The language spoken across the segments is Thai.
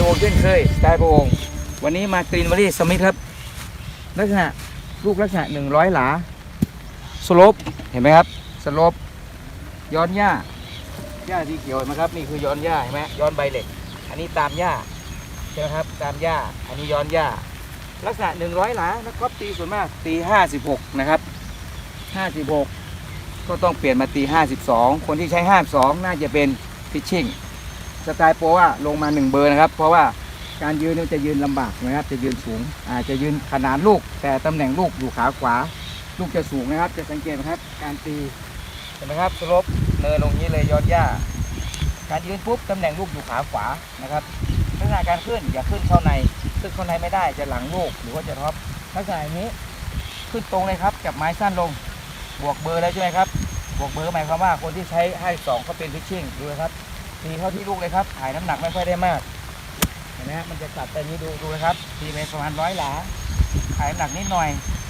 โอเช่นเคยสไตล์พระองค์วันนี้มากรีนวอรี่สมิธครับ ลักษณะลูกลักษณะหนึ่งร้อยหลาสโลปเห็นไหมครับสโลปย้อนหญ้าหญ้าสีเขียวเห็นไหมครับนี่คือย้อนหญ้าเห็นไหมย้อนใบเหล็ก อันนี้ตามหญ้าใช่ไหมครับตามหญ้าอันนี้ย้อนหญ้าลักษณะหนึ่งร้อยหลาแล้วก็ตีส่วนมากตีห้าสิบหกนะครับห้าสิบหกก็ต้องเปลี่ยนมาตีห้าสิบสองคนที่ใช้ห้าสองน่าจะเป็นพิชชิ่ง สไตล์โปว่าลงมาหนึ่งเบอร์นะครับ เพราะว่าการยืนนี่จะยืนลำบากนะครับ จะยืนสูงอาจจะยืนขนานลูก แต่ตำแหน่งลูกอยู่ขาขวา ลูกจะสูงนะครับ จะสังเกตนะครับ การตีเห็นไหมครับสลบเนินลงนี้เลยยอดหญ้า การยืนปุ๊บตำแหน่งลูกอยู่ขาขวานะครับลักษณะการขึ้นอย่าขึ้นเข้าในขึ้นเข้าในไม่ได้จะหลังลูกหรือว่าจะท็อปลักษณะนี้ขึ้นตรงเลยครับจับไม้สั้นลง บวกเบอร์แล้วใช่ไหมครับบวกเบอร์หมายความว่าคนที่ใช้ให้สองเขาเป็นพิชชิ่งดูนะครับ ตีเข้าที่ลูกเลยครับถ่ายน้ำหนักไม่ค่อยได้มากเห็นไหมฮะมันจะตัดแต่นี้ดูดูนะครับตีไปประมาณร้อยหลาถ่ายน้ำหนักนิดหน่อย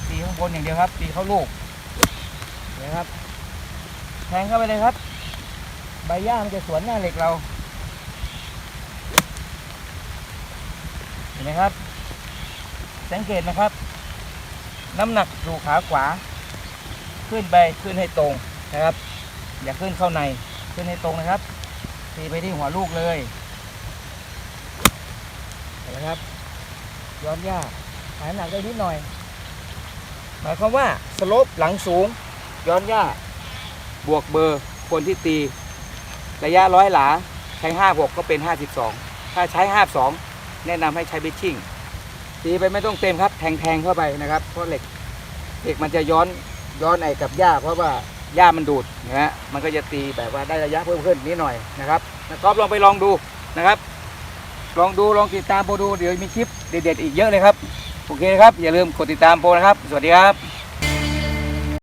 ตีข้างบนอย่างเดียวครับตีเข้าลูกเห็นไหมครับแทงเข้าไปเลยครับ ใบหญ้ามันจะสวนหน้าเหล็กเรา เห็นไหมครับ สังเกตนะครับ น้ำหนักอยู่ขาขวา ขึ้นไปขึ้นให้ตรงนะครับ อย่าขึ้นเข้าในขึ้นให้ตรงนะครับ ตีไปที่หัวลูกเลยเห็นไหมครับ ย้อนหญ้าหายหนักได้นิดหน่อย หมายความว่าสโลปหลังสูง ย้อนหญ้าบวกเบอร์คนที่ตี ระยะร้อยหลาใช้ห้าหกก็เป็นห้าสิบสองถ้าใช้ห้าสองแนะนำให้ใช้บิชชิ่งตีไปไม่ต้องเต็มครับ แทงแทงเข้าไปนะครับ เพราะเหล็กเหล็กมันจะย้อนย้อนไอ้กับหญ้าเพราะว่า หญ้ามันดูดนะฮะมันก็จะตีแบบว่าได้ระยะเพิ่มขึ้นนิดหน่อยนะครับนะครับลองไปลองดูนะครับ ลองดูลองติดตามโปรดูเดี๋ยวมีคลิปเด็ดๆอีกเยอะเลยครับโอเคครับอย่าลืมกดติดตามโปรนะครับ สวัสดีครับ